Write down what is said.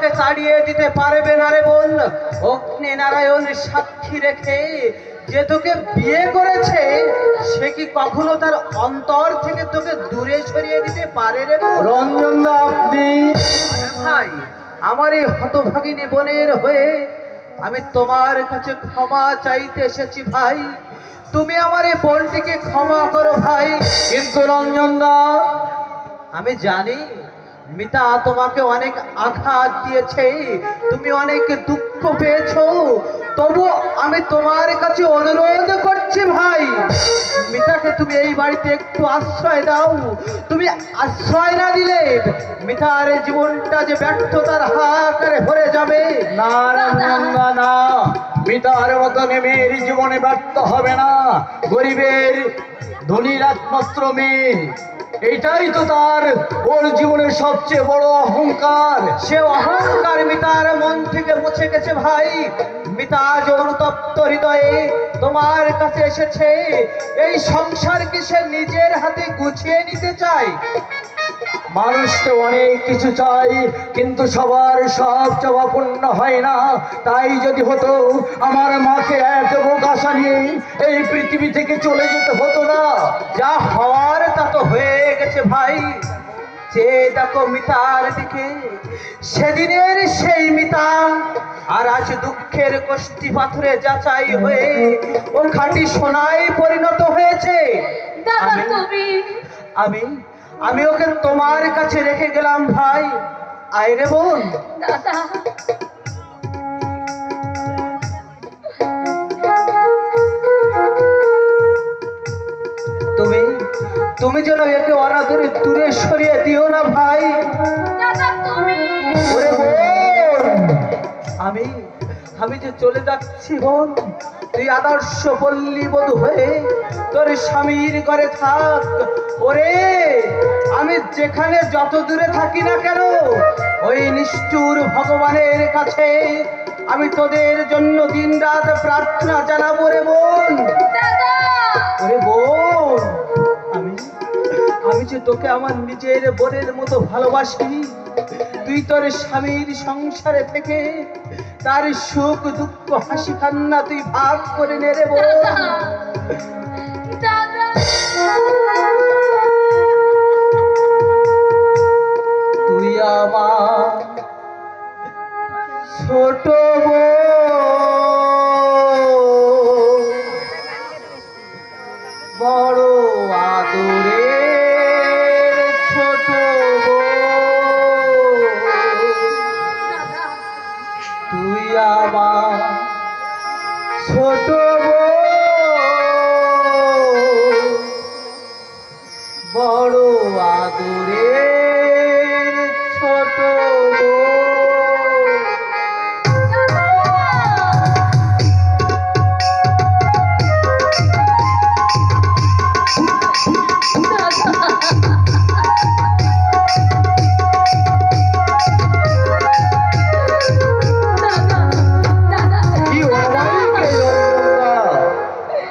তোকে তাড়িয়ে দিতে পারবে না রে বোন। অগ্নি নারায়ণ সাক্ষী রেখে যে তোকে বিয়ে করেছে সে কি কখনো তার অন্তর থেকে তোকে দূরে সরিয়ে দিতে পারে রে রঞ্জন দা আপনি? ভাই আমার এই হতভাগিনী বোনের হয়ে আমি তোমার কাছে ক্ষমা চাইতে এসেছি ভাই। তুমি আমার এই বোনটিকে ক্ষমা করো ভাই। কিন্তু রঞ্জন দা আমি জানি মিতা তোমাকে অনেক আঘাত দিয়েছে। তুমি অনেক দুঃখ পেয়েছ। তবু আমি তোমার কাছে অনুরোধ করছি ভাই, মিতাকে তুমি এই বাড়িতে একটু আশ্রয় দাও। তুমি আশ্রয় না দিলে মিতার জীবনটা যে ব্যর্থতার হাকারে ভরে যাবে। না না পিতার মতো মেয়ের জীবনে ব্যর্থ হবে না। গরিবের ধনীর একমাত্র মেয়ে এইটাই তো তার ওর জীবনের সবচেয়ে বড় অহংকার। সে অহংকার মিতার মন থেকে মুছে গেছে ভাই। মিতা যে অনুতপ্ত হৃদয়ে তোমার কাছে এসেছে। এই সংসারকে সে নিজের হাতে গুছিয়ে নিতে চায়। মানুষ তো অনেক কিছু চাই কিন্তু সবার সব চাওয়া হয় না। তাই যদি হতো, আমার মাকে এক বুক আশা নিয়ে এই পৃথিবী থেকে চলে যেতে হতো না। যা হওয়ার তা তো যে দেখো মিতার দিকে সেদিনের সেই মিতা আর আজ দুঃখের কষ্টি পাথরে যাচাই হয়ে ও খাঁটি সোনায় পরিণত হয়েছে। আমি- আমি ওকে তোমার কাছে রেখে গেলাম ভাই। আয় রে বোন। দাদা। তুমি তুমি যেন একে অনাদরে দূরে সরিয়ে দিও না ভাই। ওরে আমি আমি যে চলে যাচ্ছি বোন তুই আদর্শ পল্লী বধূ হয়ে তোর স্বামীর ঘরে থাক। ওরে আমি যেখানে যত দূরে থাকি না কেন ওই নিষ্ঠুর ভগবানের কাছে আমি তোদের জন্য দিন রাত প্রার্থনা জানাব রে বোন। যে তোকে আমার নিজের বোনের মতো ভালোবাসি তুই তোর স্বামীর সংসারে থেকে তার সুখ দুঃখ হাসি কান্না তুই ভাগ করে নে রে তুই আমার ছোট বোন, আমার ছোট বড় আদুরে।